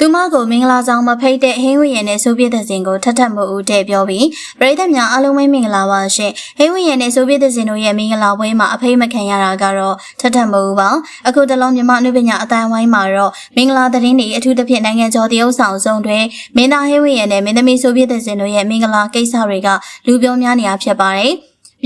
သူမကိုမင်္ဂလာဆောင်မဖိတ်တဲ့ဟင်းဝရနဲ့ဆိုဗီယက်သစဉ်ကိုထထမို့ဦးတဲ့ပြောပြီးပရိသတ်များအားလုံးပဲမင်္ဂလာပါရှင်ဟင်းဝရနဲ့ဆိုဗီယက်သစဉ်တို့ရဲ့မင်္ဂလာပွဲမှာအဖိတ်မခံရတာကတော့ထထမို့ဦးပါအခုတလုံးမြန်မာအနုပညာအတိုင်းဝိုင်းမှာတော့မင်္ဂလာသတင်းတွေအထူးသဖြင့်နိုင်ငံကျော်တရုပ်ဆောင်ဆုံးတွေမင်းသားဟင်းဝရနဲ့မင်းသမီးဆိုဗီယက်သစဉ်တို့ရဲ့မင်္ဂလာကိစ္စတွေကလူပြောများနေရဖြစ်ပါတယ်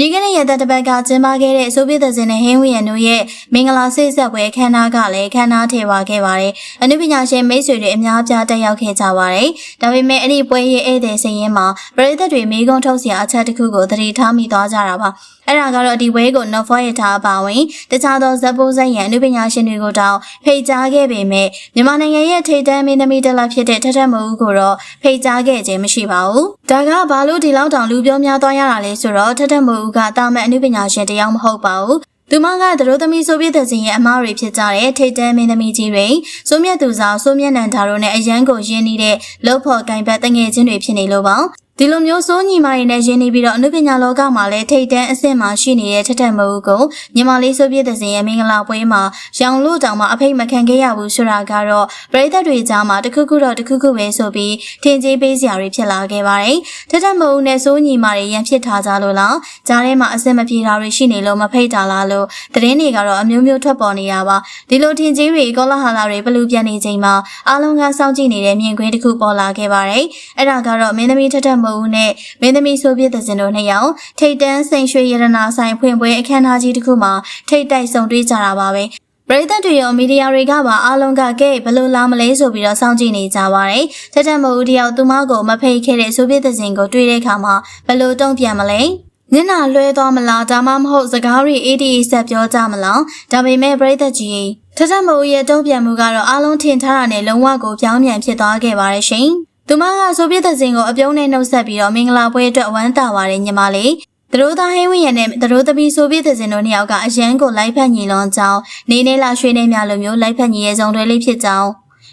ပြည်ခဲ့တဲ့ရက်သက်တစ်ပတ်ကကျင်းပခဲ့တဲ့ဆိုဗီယက်သဇင်နဲ့ဟင်းဝီယန်တို့ရဲ့မင်္ဂလာဆိတ်ဆက်ပွဲခမ်းနားကလည်းခမ်းနားထေဝါခဲ့ပါတယ်။အနုပညာရှင်မိတ်ဆွေတွေအများအပြားတက်ရောက်ခဲ့ကြပါတယ်။ဒါပေမဲ့အဲ့ဒီပွဲရဲ့ဧည့်သည်စည်ရင်းမှာပရိသတ်တွေမိကုံးထုတ်စရာအချက်တစ်ခုကိုသတိထားမိသွားကြတာပါ။အဲ့ဒါကတော့ဒီဝဲကို not for ရထားပါဝင်တခြားသောဇက်ပိုးဇက်ရန်အနုပညာရှင်တွေကိုတောင်ဖိတ်ကြားခဲ့ပေမဲ့မြန်မာနိုင်ငံရဲ့ထိပ်တန်းမင်းသမီးတစ်လက်ဖြစ်တဲ့ထထမဦးကိုတော့ဖိတ်ကြားခဲ့ခြင်းမရှိပါဘူး။ဒါကဘာလို့ဒီလောက်တောင်လူပြောများသွားရတာလဲဆိုတော့ထထမဦးကတာမန်အနုပညာရှင်တယောက်မဟုတ်ပါဘူး။သူမကသတို့သမီးဆိုဗီယက်သဇင်ရဲ့အမားတွေဖြစ်ကြတဲ့ထိတ်တန်းမင်းသမီးကြီးတွေဆိုမြတ်သူဆောင်ဆိုမြတ်နန္ဒာတို့နဲ့အရန်ကိုရင်းနှီးတဲ့လှုပ်ဖို့ကင်ဘတ်တငယ်ချင်းတွေဖြစ်နေလို့ပါ ဒီလိုမျိုးစိုးညီမတွေနဲ့ရင်းနှီးပြီးတော့အနုပညာလောကမှာလည်းထိတ်တန်းအဆင့်မှာရှိနေတဲ့ထက်ထက်မဟုတ်ကိုညီမလေးဆိုပြည့်တဲ့စဉ်ရဲ့မင်္ဂလာပွဲမှာရောင်လို့တောင်မှအဖိတ်မခံခဲ့ရဘူးဆိုတာကတော့ပရိသတ်တွေကြားမှာတခုခုတော့တခုခုပဲဆိုပြီးထင်ကြီးပေးစရာတွေဖြစ်လာခဲ့ပါတယ်ထက်ထက်မဟုတ်နဲ့စိုးညီမတွေရန်ဖြစ်ထားကြလို့လားကြားထဲမှာအဆင်မပြေတာတွေရှိနေလို့မဖိတ်တာလားလို့သတင်းတွေကတော့အမျိုးမျိုးထွက်ပေါ်နေတာပါဒီလိုထင်ကြီးတွေကောလာဟာလာတွေဘလူပြန်နေချိန်မှာအားလုံးကစောင့်ကြည့်နေတဲ့မြင်ကွင်းတစ်ခုပေါ်လာခဲ့ပါတယ်အဲ့ဒါကတော့မင်းသမီးထက်ထက်မဟုတ်နဲ့မင်းသမီးဆိုဗီယက်သဇင်တို့နှစ်ယောက်ထိတ်တန်းစိန်ရွှေရတနာဆိုင်ဖွင့်ပွဲအခမ်းအနားကြီးတစ်ခုမှာထိတ်တိုက်ဆုံတွေ့ကြတာပါပဲပရိသတ်တွေရောမီဒီယာတွေကပါအားလုံးကကဲဘယ်လိုလာမလဲဆိုပြီးတော့စောင့်ကြည့်နေကြပါတယ်။ထက်ထက်မဦးတယောက်သူမကိုမဖိတ်ခဲ့တဲ့ဆိုဗီယက်သဇင်ကိုတွေ့တဲ့အခါမှာဘယ်လိုတုံ့ပြန်မလဲ။ညနာလွဲသွားမလားဒါမှမဟုတ်စကားတွေ ADE ဆက်ပြောကြမလားဒါပေမဲ့ပရိသတ်ကြီးထထမဦးရဲ့တုံ့ပြန်မှုကတော့အားလုံးထင်ထားတာနဲ့လုံးဝကိုပြောင်းပြန်ဖြစ်သွားခဲ့ပါတယ်ရှင်။ သူမကဆိုပြတဲ့စင်ကိုအပြုံးနဲ့နှုတ်ဆက်ပြီးတော့မင်္ဂလာပွဲအတွက်ဝမ်းသာပါတယ်ညီမလေးသူတို့သားဟင်းဝင်းရနဲ့သူတို့သမီးဆိုပြတဲ့စင်တို့နှစ်ယောက်ကအရန်ကိုလိုက်ဖက်ညီလွန်ကြောင်းနေနေလာရွှေနေမြလိုမျိုးလိုက်ဖက်ညီရဲ့ဇုံတွေလေးဖြစ်ကြောင်း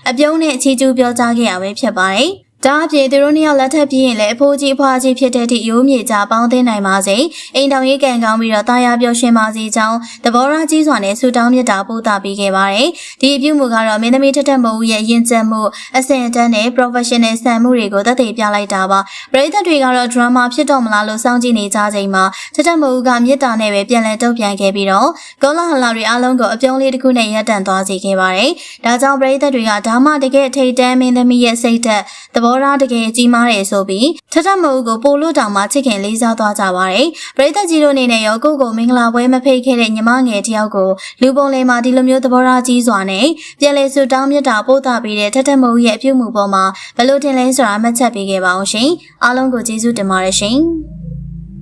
အပြုံးနဲ့အချီကျူးပြောကြားခဲ့ရပဲဖြစ်ပါတယ် ဒါအပြင်သူတို့နှစ်ယောက်လက်ထပ်ပြီးရင်လည်းအဖိုးကြီးအဖွားကြီးဖြစ်တဲ့အထိရိုးမြေကြပေါင်းသိနိုင်ပါစေအိမ်တော်ရေးကံကောင်းပြီးတော့တာယာပျော်ရွှင်ပါစေကြောင်းသဘောထားကြီးစွာနဲ့ဆုတောင်းမြတ်တာပို့တာပေးခဲ့ပါတယ်ဒီအပြုမှုကတော့မင်းသမီးထက်ထက်မဟုတ်ရဲ့ယဉ်ကျေးမှုအဆင့်အတန်းနဲ့ professional ဆန်မှုတွေကိုသက်သေပြလိုက်တာပါပရိသတ်တွေကတော့ drama ဖြစ်တော့မလားလို့စောင့်ကြည့်နေကြချိန်မှာထက်ထက်မဟုတ်ကမြတ်တာနဲ့ပဲပြန်လည်တုံ့ပြန်ခဲ့ပြီးတော့ကောလာဟလာတွေအားလုံးကိုအပြုံးလေးတစ်ခုနဲ့ရပ်တန့်သွားစေခဲ့ပါတယ်ဒါကြောင့်ပရိသတ်တွေကဒါမှတကယ်ထိတ်တန်းမင်းသမီးရဲ့စိတ်သက်သဘောထားတကယ်ကြီးမားတယ်ဆိုပြီးထထမအုပ်ကိုပိုလို့တောင်မှချစ်ခင်လေးစားသွားကြပါတယ်ပရိသတ်ကြီးတို့အနေနဲ့ရောကိုကိုမင်္ဂလာပွဲမဖိတ်ခဲ့တဲ့ညီမငယ်တယောက်ကိုလူပုံလေးမှာဒီလိုမျိုးသဘောထားကြီးစွာနဲ့ပြန်လည်ဆူတောင်းမြတ်တာပို့တာပေးတဲ့ထထမအုပ်ရဲ့အပြုတ်မှုပေါ်မှာဘလို့တင်လဲဆိုတာမှတ်ချက်ပေးခဲ့ပါအောင်ရှင်အားလုံးကိုကျေးဇူးတင်ပါတယ်ရှင်